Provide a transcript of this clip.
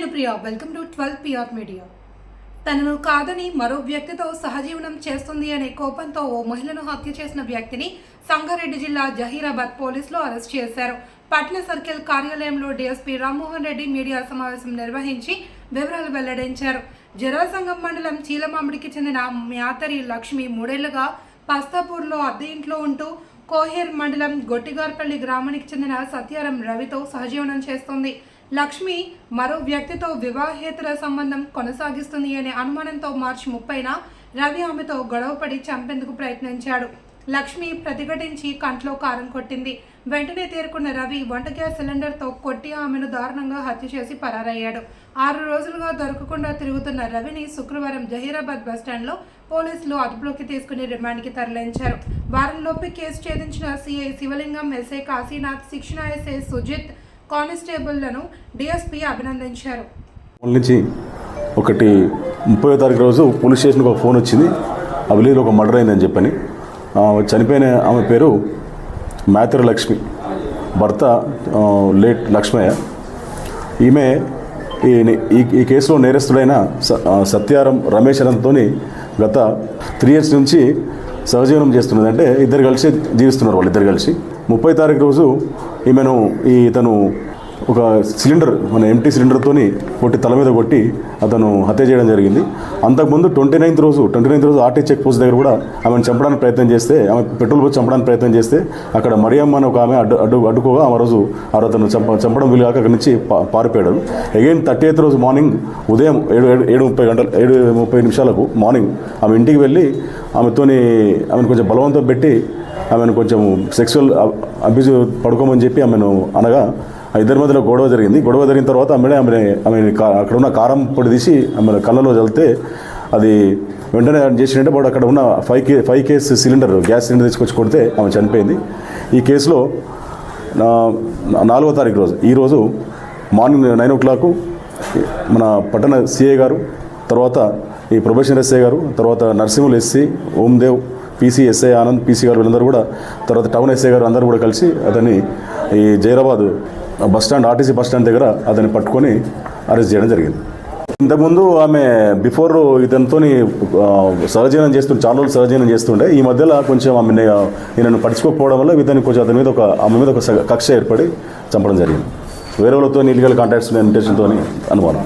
నేను Priya. Welcome to twelve PR media. తనను కాదని మరో వ్యక్తితో సహజీవనం చేస్తుంది అనే కోపంతో ఓ మహిళను హత్య చేసిన వ్యక్తిని సంగారెడ్డి జిల్లా జహీరాబాద్ పోలీసులు అరెస్ట్ చేశారు. పట్న సర్కిల్ కార్యాలయంలో డీఎస్పీ రామ్మోహన్ రెడ్డి మీడియా సమావేశం నిర్వహించి వివరాలు వెల్లడించారు. జరాసంగం మండలం చీలమామిడికి చెందిన మ్యాతరి లక్ష్మి మూడేళ్ళుగా పస్తాపూర్లో అద్దె ఇంట్లో ఉంటూ కోహేర్ మండలం గొట్టిగార్పల్లి గ్రామానికి చెందిన సత్యారం రవితో సహజీవనం చేస్తోంది. లక్ష్మి మరో వ్యక్తితో వివాహేతర సంబంధం కొనసాగిస్తుంది అనే అనుమానంతో మార్చి ముప్పైన రవి ఆమెతో గొడవపడి చంపేందుకు ప్రయత్నించాడు. లక్ష్మి ప్రతిఘటించి కంట్లో కారం కొట్టింది. వెంటనే తేరుకున్న రవి వంట గ్యాస్ సిలిండర్తో కొట్టి ఆమెను దారుణంగా హత్య చేసి పరారయ్యాడు. ఆరు రోజులుగా దొరకకుండా తిరుగుతున్న రవిని శుక్రవారం జహీరాబాద్ బస్టాండ్లో పోలీసులు అదుపులోకి తీసుకుని రిమాండ్కి తరలించారు. వారంలోపే కేసు ఛేదించిన సిఐ శివలింగం ఎస్ఐ కాశీనాథ్ శిక్షణ ఎస్ఐ సుజిత్ కానిస్టేబుల్లను డిఎస్పీ అభినందించారు. నుంచి ఒకటి ముప్పై తారీఖు రోజు పోలీస్ స్టేషన్కి ఒక ఫోన్ వచ్చింది. ఆ విలేజ్లో ఒక మర్డర్ అయిందని చెప్పని. చనిపోయిన ఆమె పేరు మేతర లక్ష్మి. భర్త లేట్ లక్ష్మయ్య. ఈమె ఈ ఈ ఈ కేసులో నేరస్తుడైన స- సత్యారం రమేష్ అనంతో గత త్రీ ఇయర్స్ నుంచి సహజీవనం చేస్తున్నది. అంటే ఇద్దరు కలిసి జీవిస్తున్నారు వాళ్ళు ఇద్దరు కలిసి. ముప్పై తారీఖు రోజు ఈమెను ఈ తను ఒక సిలిండర్ మన ఎంటీ సిలిండర్తోని కొట్టి తల మీద కొట్టి అతను హత్య చేయడం జరిగింది. అంతకుముందు ట్వంటీ నైన్త్ రోజు ట్వంటీ నైన్త్ రోజు ఆర్టీ చెక్ పోస్ట్ దగ్గర కూడా ఆమెను చంపడానికి ప్రయత్నం చేస్తే ఆమె పెట్రోల్ పోసి చంపడానికి ప్రయత్నం చేస్తే అక్కడ మరియమ్మ అని ఒక ఆమె అడ్డు అడ్డు అడ్డుకోగా ఆ రోజు ఆ అతను చంప చంపడం వీలుగాక అక్కడి నుంచి పారిపోయాడు. అగైన్ థర్టీ ఎయిత్ రోజు మార్నింగ్ ఉదయం ఏడు ఏడు ఏడు ముప్పై గంటలు ఏడు ముప్పై నిమిషాలకు మార్నింగ్ ఆమె ఇంటికి వెళ్ళి ఆమెతోని ఆమెను కొంచెం బలవంతం పెట్టి ఆమెను కొంచెం సెక్సువల్ అబ్యూజ్ పడుకోమని చెప్పి ఆమెను అనగా ఆ ఇద్దరి మధ్యలో గొడవ జరిగింది. గొడవ జరిగిన తర్వాత ఆమె ఆమె ఆమె అక్కడ ఉన్న కారం పొడి తీసి ఆమె కళ్ళలో చల్లితే అది వెంటనే ఆయన చేసినట్టే వాడు అక్కడ ఉన్న five K five Ks cylinder gas cylinder తీసుకొచ్చి కొడితే ఆమె చనిపోయింది. ఈ కేసులో నా- నాలుగో తారీఖు రోజు ఈరోజు మార్నింగ్ నైన్ ఓ క్లాక్ మన పట్టణ సిఏ గారు తర్వాత ఈ ప్రొబేషన్ ఎస్ఐ గారు తర్వాత Narasimhulu SC Omdev PC SI Anand PC గారు వీళ్ళందరూ కూడా తర్వాత టౌన్ ఎస్ఐ గారు అందరూ కూడా కలిసి అతన్ని ఈ జైరాబాద్ బస్టాండ్ ఆర్టీసీ బస్టాండ్ దగ్గర అతన్ని పట్టుకొని అరెస్ట్ చేయడం జరిగింది. ఇంతకుముందు ఆమె బిఫోర్ ఇతనితో సహజీవనం చేస్తుండే చాలా రోజులు సహజీవనం చేస్తుండే. ఈ మధ్యలో కొంచెం ఆమె ఈయనను పడుచుకోకపోవడం వల్ల ఇతని కొంచెం అతని మీద ఒక ఆమె మీద ఒక కక్ష ఏర్పడి చంపడం జరిగింది. వేరే వాళ్ళతో ఇల్లీగల్ కాంటాక్ట్స్ ఇంటెన్షన్తో అనుమానం.